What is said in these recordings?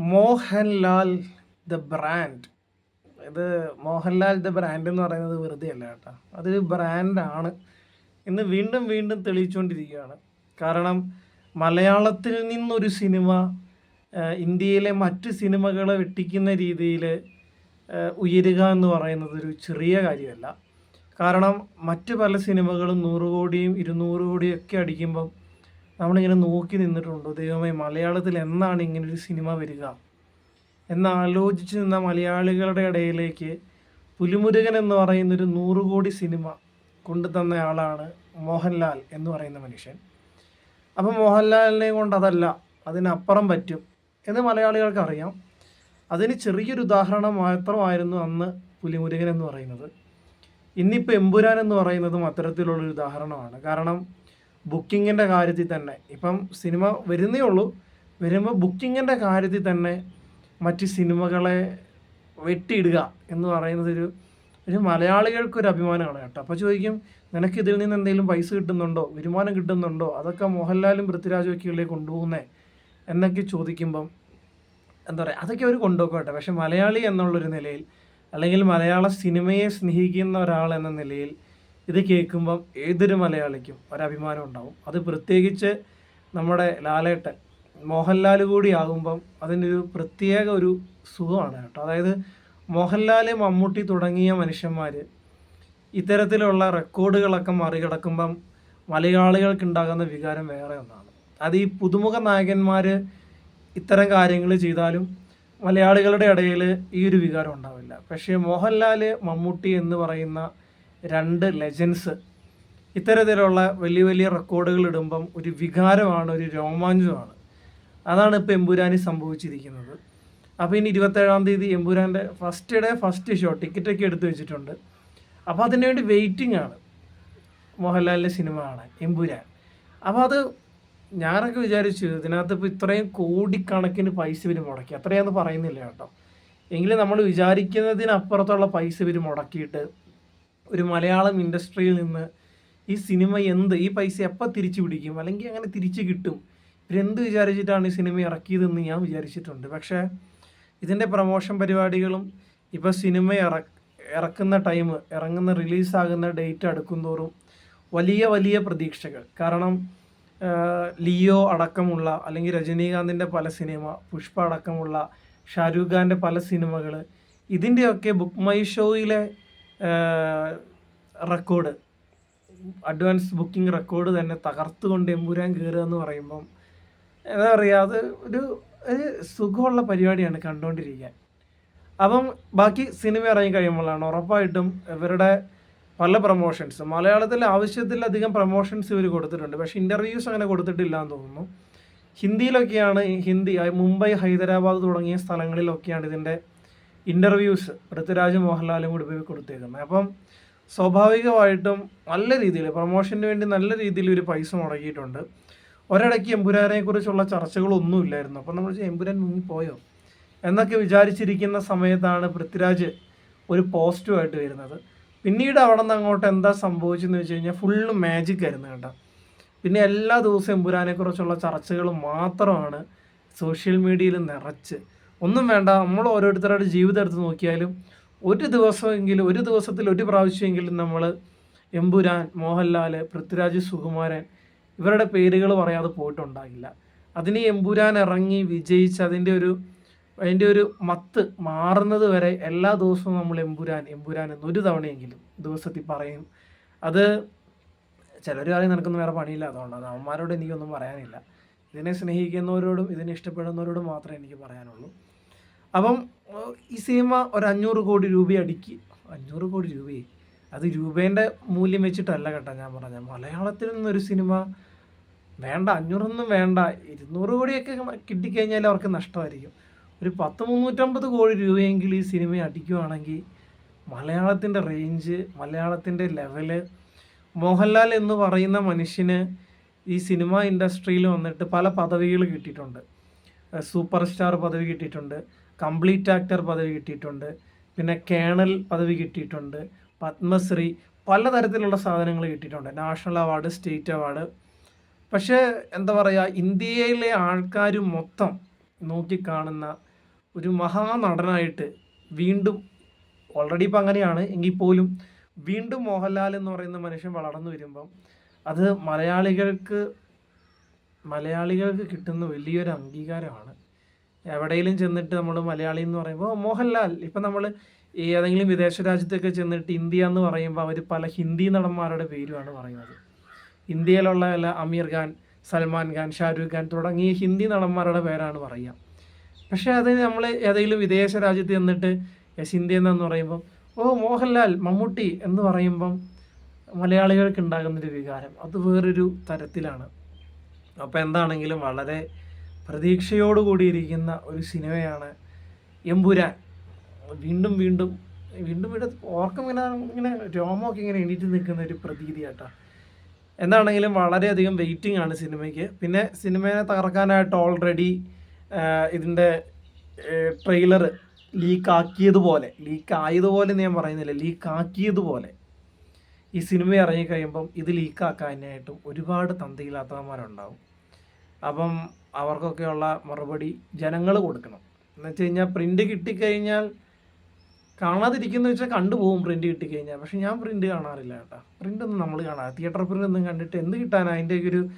Mohanlal the brand. ഇത് Mohanlal the brand എന്ന് പറയുന്നത് വെറുതെ അല്ല കേട്ടോ. അതൊരു ബ്രാൻഡാണ്. ഇന്ന് വീണ്ടും വീണ്ടും തെളിയിച്ചുകൊണ്ടിരിക്കുകയാണ്. കാരണം മലയാളത്തിൽ നിന്നൊരു സിനിമ ഇന്ത്യയിലെ മറ്റ് സിനിമകളെ വെട്ടിക്കുന്ന രീതിയിൽ ഉയരുക എന്ന് പറയുന്നത് ഒരു ചെറിയ കാര്യമല്ല. കാരണം മറ്റ് പല സിനിമകളും നൂറ് കോടിയും ഇരുന്നൂറ് കോടിയും ഒക്കെ അടിക്കുമ്പം നമ്മളിങ്ങനെ നോക്കി നിന്നിട്ടുണ്ടോ. ദൈവമേ മലയാളത്തിൽ എന്നാണ് ഇങ്ങനൊരു സിനിമ വരിക? എന്ന് ആലോചിച്ച് നിന്ന മലയാളികളുടെ ഇടയിലേക്ക് പുലിമുരുകൻ എന്ന് പറയുന്ന ഒരു നൂറ് കോടി സിനിമ കൊണ്ടുതന്ന ആളാണ് മോഹൻലാൽ എന്ന് പറയുന്ന മനുഷ്യൻ. അപ്പം മോഹൻലാലിനെ കൊണ്ട് അതല്ല അതിനപ്പുറം പറ്റും എന്ന് മലയാളികൾക്ക് അറിയാം അതിന് ചെറിയൊരു ഉദാഹരണം മാത്രമായിരുന്നു അന്ന് പുലിമുരുകൻ എന്ന് പറയുന്നത്. ഇന്നിപ്പോൾ എമ്പുരാൻ എന്ന് പറയുന്നതും അത്തരത്തിലുള്ളൊരു ഉദാഹരണമാണ്. കാരണം ബുക്കിങ്ങിന്റെ കാര്യത്തിൽ തന്നെ. ഇപ്പം സിനിമ വരുന്നേ ഉള്ളൂ. വരുമ്പോൾ ബുക്കിങ്ങിന്റെ കാര്യത്തിൽ തന്നെ മറ്റ് സിനിമകളെ വെട്ടിയിടുക എന്ന് പറയുന്നത് ഒരു ഒരു മലയാളികൾക്കൊരു അഭിമാനമാണ് കേട്ടോ. അപ്പോൾ ചോദിക്കും നിനക്ക് ഇതിൽ നിന്ന് എന്തെങ്കിലും പൈസ കിട്ടുന്നുണ്ടോ? വരുമാനം കിട്ടുന്നുണ്ടോ? അതൊക്കെ മോഹൻലാലും പൃഥ്വിരാജും ഒക്കെയല്ലേ കൊണ്ടുപോകുന്നേ? എന്നൊക്കെ ചോദിക്കുമ്പം എന്താ പറയുക അതൊക്കെ അവർ കൊണ്ടുപോകട്ടെ പക്ഷെ മലയാളി എന്നുള്ളൊരു നിലയിൽ അല്ലെങ്കിൽ മലയാള സിനിമയെ സ്നേഹിക്കുന്ന ഒരാൾ എന്ന നിലയിൽ ഇത് കേൾക്കുമ്പം ഏതൊരു മലയാളിക്കും ഒരഭിമാനം ഉണ്ടാവും. അത് പ്രത്യേകിച്ച് നമ്മുടെ ലാലേട്ടൻ മോഹൻലാൽ കൂടി ആകുമ്പം ഒരു പ്രത്യേക ഒരു സുഖമാണ് കേട്ടോ. അതായത് മോഹൻലാൽ മമ്മൂട്ടി തുടങ്ങിയ മനുഷ്യന്മാർ ഇത്തരത്തിലുള്ള റെക്കോർഡുകളൊക്കെ മറികടക്കുമ്പം മലയാളികൾക്ക് ഉണ്ടാകുന്ന വികാരം വേറെ ഒന്നാണ്. അത് ഈ പുതുമുഖ നായകന്മാർ ഇത്തരം കാര്യങ്ങൾ ചെയ്താലും മലയാളികളുടെ ഇടയിൽ ഈ ഒരു വികാരം ഉണ്ടാവില്ല. പക്ഷേ മോഹൻലാൽ മമ്മൂട്ടി എന്ന് പറയുന്ന രണ്ട് ലെജൻസ് ഇത്തരത്തിലുള്ള വലിയ വലിയ റെക്കോർഡുകൾ ഇടുമ്പം ഒരു വികാരമാണ് ഒരു രോമാഞ്ചമാണ്. അതാണ് ഇപ്പോൾ എമ്പുരാനി സംഭവിച്ചിരിക്കുന്നത്. അപ്പോൾ ഇനി ഇരുപത്തേഴാം തീയതി എമ്പുരാന്റെ ഫസ്റ്റ് ഡേ ഫസ്റ്റ് ഷോ ടിക്കറ്റൊക്കെ എടുത്തു വെച്ചിട്ടുണ്ട്. അപ്പോൾ അതിന് വേണ്ടി വെയിറ്റിംഗ് ആണ് മോഹൻലാലിന്റെ സിനിമ കാണാൻ എമ്പുരാൻ. അപ്പോൾ അത് ഞാനൊക്കെ വിചാരിച്ചു ഇതിനകത്ത് ഇപ്പോൾ ഇത്രയും കോടിക്കണക്കിന് പൈസ ഇവർ മുടക്കി. അത്രയാന്ന് പറയുന്നില്ല കേട്ടോ. എങ്കിലും നമ്മൾ വിചാരിക്കുന്നതിനപ്പുറത്തുള്ള പൈസ ഇവർ മുടക്കിയിട്ട് ഒരു മലയാളം ഇൻഡസ്ട്രിയിൽ നിന്ന് ഈ സിനിമ എന്ത് ഈ പൈസ എപ്പോൾ തിരിച്ചു പിടിക്കും? അല്ലെങ്കിൽ അങ്ങനെ തിരിച്ചു കിട്ടും? ഇവരെന്ത് വിചാരിച്ചിട്ടാണ് ഈ സിനിമ ഇറക്കിയതെന്ന് ഞാൻ വിചാരിച്ചിട്ടുണ്ട്. പക്ഷേ ഇതിന്റെ പ്രമോഷൻ പരിപാടികളും ഇപ്പോൾ സിനിമ ഇറ ഇറക്കുന്ന ടൈം ഇറങ്ങുന്ന റിലീസാകുന്ന ഡേറ്റ് അടുക്കും തോറും വലിയ വലിയ പ്രതീക്ഷകൾ. കാരണം ലിയോ അടക്കമുള്ള അല്ലെങ്കിൽ രജനീകാന്തിന്റെ പല സിനിമ പുഷ്പ അടക്കമുള്ള ഷാരൂഖ് ഖാന്റെ പല സിനിമകൾ ഇതിന്റെയൊക്കെ ബുക്ക് മൈ ഷോയിലെ റെക്കോർഡ്. അഡ്വാൻസ് ബുക്കിംഗ് റെക്കോർഡ് തന്നെ തകർത്തുകൊണ്ട് എമ്പുരാൻ കയറുക എന്ന് പറയുമ്പം എന്താ പറയുക അത് ഒരു ഒരു സുഖമുള്ള പരിപാടിയാണ് കണ്ടുകൊണ്ടിരിക്കാൻ. അപ്പം ബാക്കി സിനിമ ഇറങ്ങി കഴിയുമ്പോഴാണ് ഉറപ്പായിട്ടും ഇവരുടെ പല പ്രൊമോഷൻസ് മലയാളത്തിൽ ആവശ്യത്തിലധികം പ്രൊമോഷൻസ് ഇവർ കൊടുത്തിട്ടുണ്ട്. പക്ഷെ ഇന്റർവ്യൂസ് അങ്ങനെ കൊടുത്തിട്ടില്ല എന്ന് തോന്നുന്നു. ഹിന്ദിയിലൊക്കെയാണ് ഹിന്ദി മുംബൈ ഹൈദരാബാദ് തുടങ്ങിയ സ്ഥലങ്ങളിലൊക്കെയാണ് ഇതിന്റെ ഇന്റർവ്യൂസ് പൃഥ്വിരാജ് മോഹൻലാലും കൂടി പോയി കൊടുത്തേക്കുന്നത് അപ്പം സ്വാഭാവികമായിട്ടും നല്ല രീതിയിൽ പ്രൊമോഷന് വേണ്ടി നല്ല രീതിയിൽ ഒരു പൈസ മുടക്കിയിട്ടുണ്ട്. ഒരിടയ്ക്ക് എമ്പുരാനെ കുറിച്ചുള്ള ചർച്ചകളൊന്നും ഇല്ലായിരുന്നു. അപ്പം നമ്മൾ എമ്പുരാൻ മുങ്ങിപ്പോയോ എന്നൊക്കെ വിചാരിച്ചിരിക്കുന്ന സമയത്താണ് പൃഥ്വിരാജ് ഒരു പോസ്റ്റുമായിട്ട് വരുന്നത്. പിന്നീട് അവിടെ നിന്ന് അങ്ങോട്ട് എന്താ സംഭവിച്ചെന്ന് വെച്ച് കഴിഞ്ഞാൽ ഫുള്ള് മാജിക് ആയിരുന്നു കേട്ടോ. പിന്നെ എല്ലാ ദിവസവും എമ്പുരാനെക്കുറിച്ചുള്ള ചർച്ചകൾ മാത്രമാണ് സോഷ്യൽ മീഡിയയിൽ നിറച്ച്. ഒന്നും വേണ്ട. നമ്മൾ ഓരോരുത്തരുടെ ജീവിതം എടുത്ത് നോക്കിയാലും ഒരു ദിവസമെങ്കിലും ഒരു ദിവസത്തിൽ ഒരു പ്രാവശ്യമെങ്കിലും നമ്മൾ എമ്പുരാൻ മോഹൻലാൽ പൃഥ്വിരാജ് സുകുമാരൻ ഇവരുടെ പേരുകൾ പറയാതെ പോയിട്ടുണ്ടാകില്ല. അതിന് എമ്പുരാൻ ഇറങ്ങി വിജയിച്ച് അതിന്റെ ഒരു അതിന്റെ ഒരു മത്ത് മാറുന്നത് വരെ എല്ലാ ദിവസവും നമ്മൾ എമ്പുരാൻ എമ്പുരാൻ എന്ന് ഒരു തവണയെങ്കിലും ദിവസത്തിൽ പറയും. അത് ചിലർ പറയും നിനക്കൊന്നും വേറെ പണിയില്ല. അതുകൊണ്ടാണ് അവന്മാരോട് എനിക്കൊന്നും പറയാനില്ല. ഇതിനെ സ്നേഹിക്കുന്നവരോടും ഇതിനെ ഇഷ്ടപ്പെടുന്നവരോടും മാത്രമേ എനിക്ക് പറയാനുള്ളൂ. അപ്പം ഈ സിനിമ ഒരു അഞ്ഞൂറ് കോടി രൂപ അടിക്ക്. അഞ്ഞൂറ് കോടി രൂപയെ. അത് രൂപേന്റെ മൂല്യം വെച്ചിട്ടല്ല കേട്ടോ ഞാൻ പറഞ്ഞത്. മലയാളത്തിൽ നിന്നൊരു സിനിമ വേണ്ട അഞ്ഞൂറൊന്നും വേണ്ട. ഇരുന്നൂറ് കോടിയൊക്കെ കിട്ടിക്കഴിഞ്ഞാൽ അവർക്ക് നഷ്ടമായിരിക്കും. ഒരു പത്ത് മുന്നൂറ്റമ്പത് കോടി രൂപയെങ്കിലും ഈ സിനിമ അടിക്കുവാണെങ്കിൽ മലയാളത്തിന്റെ റേഞ്ച് മലയാളത്തിന്റെ ലെവൽ മോഹൻലാൽ എന്ന് പറയുന്ന മനുഷ്യന് ഈ സിനിമ ഇൻഡസ്ട്രിയിൽ വന്നിട്ട് പല പദവികൾ കിട്ടിയിട്ടുണ്ട്. സൂപ്പർ സ്റ്റാർ പദവി കിട്ടിയിട്ടുണ്ട്. കംപ്ലീറ്റ് ആക്ടർ പദവി കിട്ടിയിട്ടുണ്ട്. പിന്നെ കേണൽ പദവി കിട്ടിയിട്ടുണ്ട്. പത്മശ്രീ പലതരത്തിലുള്ള സാധനങ്ങൾ കിട്ടിയിട്ടുണ്ട്. National award state award. പക്ഷേ എന്താ പറയുക ഇന്ത്യയിലെ ആൾക്കാർ മൊത്തം നോക്കിക്കാണുന്ന ഒരു മഹാനടനായിട്ട് വീണ്ടും ഓൾറെഡി ഇപ്പം അങ്ങനെയാണ്. എങ്കിൽ പോലും വീണ്ടും മോഹൻലാൽ എന്ന് പറയുന്ന മനുഷ്യൻ വളർന്നു വരുമ്പം അത് മലയാളികൾക്ക് മലയാളികൾക്ക് കിട്ടുന്ന വലിയൊരു അംഗീകാരമാണ്. എവിടെയെങ്കിലും ചെന്നിട്ട് നമ്മൾ മലയാളി എന്ന് പറയുമ്പോൾ മോഹൻലാൽ ഇപ്പം നമ്മൾ ഈ ഏതെങ്കിലും വിദേശ രാജ്യത്തൊക്കെ ചെന്നിട്ട് ഇന്ത്യ എന്ന് പറയുമ്പോൾ അവർ പല ഹിന്ദി നടന്മാരുടെ പേരുമാണ് പറയുന്നത്. ഇന്ത്യയിലുള്ള അല്ല അമീർ ഖാൻ സൽമാൻ ഖാൻ ഷാരൂഖ് ഖാൻ തുടങ്ങിയ ഹിന്ദി നടന്മാരുടെ പേരാണ് പറയുക. പക്ഷേ അത് നമ്മൾ ഏതെങ്കിലും വിദേശ രാജ്യത്ത് ചെന്നിട്ട് യെസ് ഇന്ത്യ എന്നു പറയുമ്പം ഓ മോഹൻലാൽ മമ്മൂട്ടി എന്ന് പറയുമ്പം മലയാളികൾക്ക് ഉണ്ടാകുന്നൊരു വികാരം. അത് വേറൊരു തരത്തിലാണ്. അപ്പോൾ എന്താണെങ്കിലും വളരെ പ്രതീക്ഷയോട് കൂടിയിരിക്കുന്ന ഒരു സിനിമയാണ് എമ്പുരാൻ. വീണ്ടും വീണ്ടും വീണ്ടും വീണ്ടും ഓർക്കം ഇങ്ങനെ ഇങ്ങനെ രോമമൊക്കെ ഇങ്ങനെ എണീറ്റ് നിൽക്കുന്ന ഒരു പ്രതീതി കേട്ടോ എന്താണെങ്കിലും വളരെയധികം വെയിറ്റിംഗ് ആണ് സിനിമയ്ക്ക്. പിന്നെ സിനിമയെ തകർക്കാനായിട്ട് ഓൾറെഡി ഇതിന്റെ ട്രെയിലർ ലീക്ക് ആക്കിയതുപോലെ ലീക്ക് ആയതുപോലെ ഞാൻ പറയുന്നില്ല ലീക്ക് ആക്കിയതുപോലെ ഈ സിനിമ ഇറങ്ങിക്കഴിയുമ്പം ഇത് ലീക്കാക്കാനായിട്ടും ഒരുപാട് തന്തയില്ലാത്തവന്മാരുണ്ടാവും. അപ്പം അവർക്കൊക്കെയുള്ള മറുപടി ജനങ്ങൾ കൊടുക്കണം. എന്ന് വെച്ച് കഴിഞ്ഞാൽ പ്രിന്റ് കിട്ടിക്കഴിഞ്ഞാൽ കാണാതിരിക്കുന്ന വെച്ചാൽ കണ്ടുപോകും പ്രിന്റ് കിട്ടിക്കഴിഞ്ഞാൽ പക്ഷെ ഞാൻ പ്രിന്റ് കാണാറില്ല കേട്ടോ. പ്രിന്റ് ഒന്നും നമ്മൾ കാണാറില്ല. തിയേറ്റർ പ്രിന്റ് ഒന്നും കണ്ടിട്ട് എന്ത് കിട്ടാനാണ് അതിന്റെ ഒരു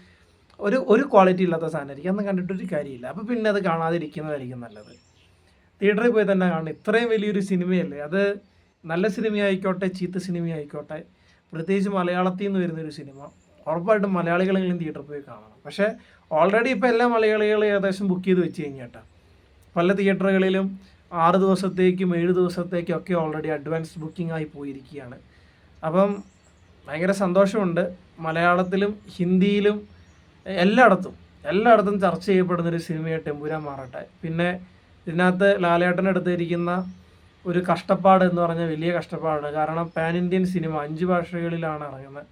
ഒരു ഒരു ക്വാളിറ്റി ഇല്ലാത്ത സാധനമായിരിക്കും അന്ന് കണ്ടിട്ടൊരു കാര്യമില്ല. അപ്പോൾ പിന്നെ അത് കാണാതിരിക്കുന്നതായിരിക്കും നല്ലത്. തിയേറ്ററിൽ പോയി തന്നെ കാണണം. ഇത്രയും വലിയൊരു സിനിമയല്ലേ? അത് നല്ല സിനിമയായിക്കോട്ടെ ചീത്ത സിനിമയായിക്കോട്ടെ. പ്രത്യേകിച്ച് മലയാളത്തിൽ നിന്ന് വരുന്നൊരു സിനിമ. ഉറപ്പായിട്ടും മലയാളികളെങ്കിലും തിയേറ്ററിൽ പോയി കാണണം. പക്ഷേ ഓൾറെഡി ഇപ്പോൾ എല്ലാ മലയാളികളും ഏകദേശം ബുക്ക് ചെയ്ത് വെച്ച് കഴിഞ്ഞാട്ടാ പല തിയേറ്ററുകളിലും ആറ് ദിവസത്തേക്കും ഏഴ് ദിവസത്തേക്കും ഒക്കെ ഓൾറെഡി അഡ്വാൻസ് ബുക്കിംഗ് ആയി പോയിരിക്കുകയാണ്. അപ്പം ഭയങ്കര സന്തോഷമുണ്ട്. മലയാളത്തിലും ഹിന്ദിയിലും എല്ലായിടത്തും എല്ലായിടത്തും ചർച്ച ചെയ്യപ്പെടുന്ന ഒരു സിനിമയായിട്ട് ടെമ്പുരാൻ മാറട്ടെ. പിന്നെ ഇതിനകത്ത് ലാലേട്ടൻ എടുത്തിരിക്കുന്ന ഒരു കഷ്ടപ്പാട് എന്ന് പറഞ്ഞാൽ വലിയ കഷ്ടപ്പാടാണ്. കാരണം പാൻ ഇന്ത്യൻ സിനിമ അഞ്ച് ഭാഷകളിലാണ് ഇറങ്ങുന്നത്.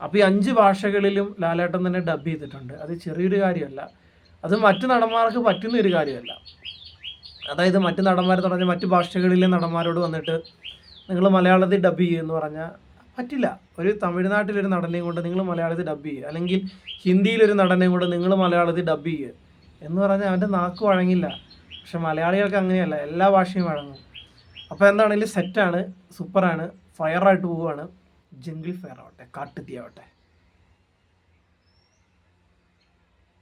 അപ്പോൾ ഈ അഞ്ച് ഭാഷകളിലും ലാലേട്ടൻ തന്നെ ഡബ് ചെയ്തിട്ടുണ്ട്. അത് ചെറിയൊരു കാര്യമല്ല. അത് മറ്റു നടന്മാർക്ക് പറ്റുന്ന ഒരു കാര്യമല്ല. അതായത് മറ്റു നടന്മാർ പറഞ്ഞ മറ്റു ഭാഷകളിലെ നടന്മാരോട് വന്നിട്ട് നിങ്ങൾ മലയാളത്തിൽ ഡബ് ചെയ്യുമെന്ന് പറഞ്ഞാൽ പറ്റില്ല. ഒരു തമിഴ്നാട്ടിലൊരു നടനെയും കൊണ്ട് നിങ്ങൾ മലയാളത്തിൽ ഡബ് ചെയ്യുക അല്ലെങ്കിൽ ഹിന്ദിയിലൊരു നടനെയും കൊണ്ട് നിങ്ങൾ മലയാളത്തിൽ ഡബ് ചെയ്യുക എന്ന് പറഞ്ഞാൽ അവന്റെ നാക്ക് വഴങ്ങില്ല. പക്ഷെ മലയാളികൾക്ക് അങ്ങനെയല്ല. എല്ലാ ഭാഷയും വഴങ്ങും. അപ്പോൾ എന്താണെങ്കിലും സെറ്റാണ് സൂപ്പറാണ് ഫയറായിട്ട് പോവുകയാണ്. ജംഗിൾ ഫയർ ആവട്ടെ കാട്ടുതീ ആവട്ടെ